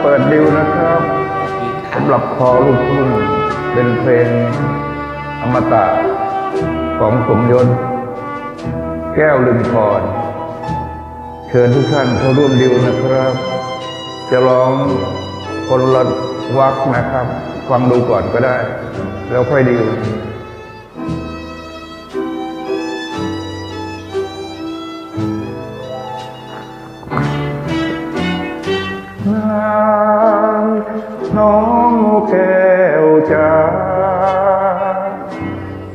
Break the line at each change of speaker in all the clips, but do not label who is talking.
เปิดดิวนะครับสำหรับคอลูกทุ่งเป็นเพลงอมตะของสมยศแก้วลืมพร เชิญทุกท่านเข้าร่วมดิวนะครับ จะร้องคนละวักนะครับ ฟังดูก่อนก็ได้ แล้วค่อยดิว น้องแก้วจ้า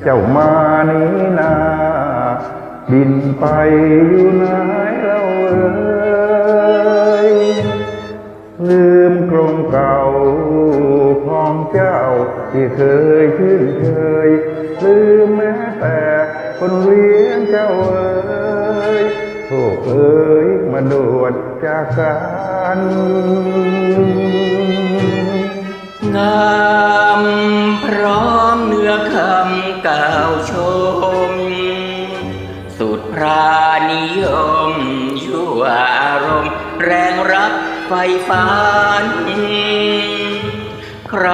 เจ้ามานี้นาบินไปอยู่ไหนเราเอ่ยลืมกรงเก่าของเจ้าที่เคยชื่นเคย ลืมแม้แต่คนเลี้ยงเจ้าเอ่ยโอ้เอ๋ยมาโดดจากกัน
งามพร้อมเนื้อคำกล่าวชม สุดพรานิยมยั่วอารมณ์ แรงรักไฟฟ้านใคร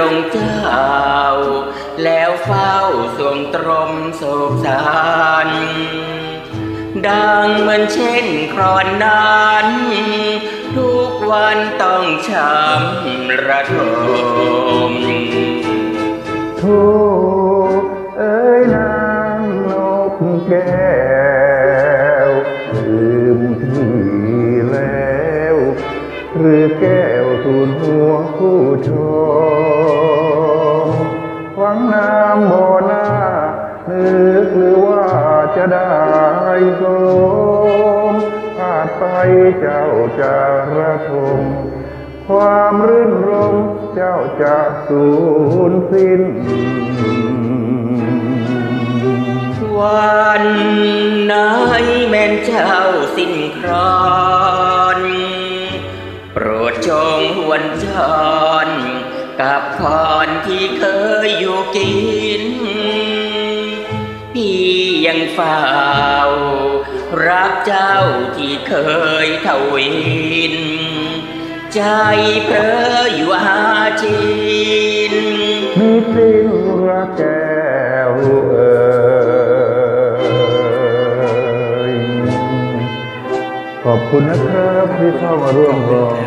ลงเจ้า แล้วเฝ้าสวงตรมโศกสารดังเหมือนเช่นครอนนั้น ทุกวันต้องช้ำระทม
โทเอ้ยนางนกแก้วลืมที่แล้ว หรือแก้วทูลหัวผู้ชมหวังน้ำบ่อหน้านึกหรือว่าจะได้สมพลาด ไปเจ้าจะระทมความรื่นรมเจ้าจะสูญสิ้น
วันไหนแม่นเจ้าสิ้นครอนโปรดจงหวนจรกับพรที่เคยอยู่กิน พี่ยังเฝ้า รักเจ้าที่เคยทวิน ใจเพลออยู่อาชิน
มีสิ่งรักแก้วเอ่ยขอบคุณนะครับที่เข้ามาร่วมร้อง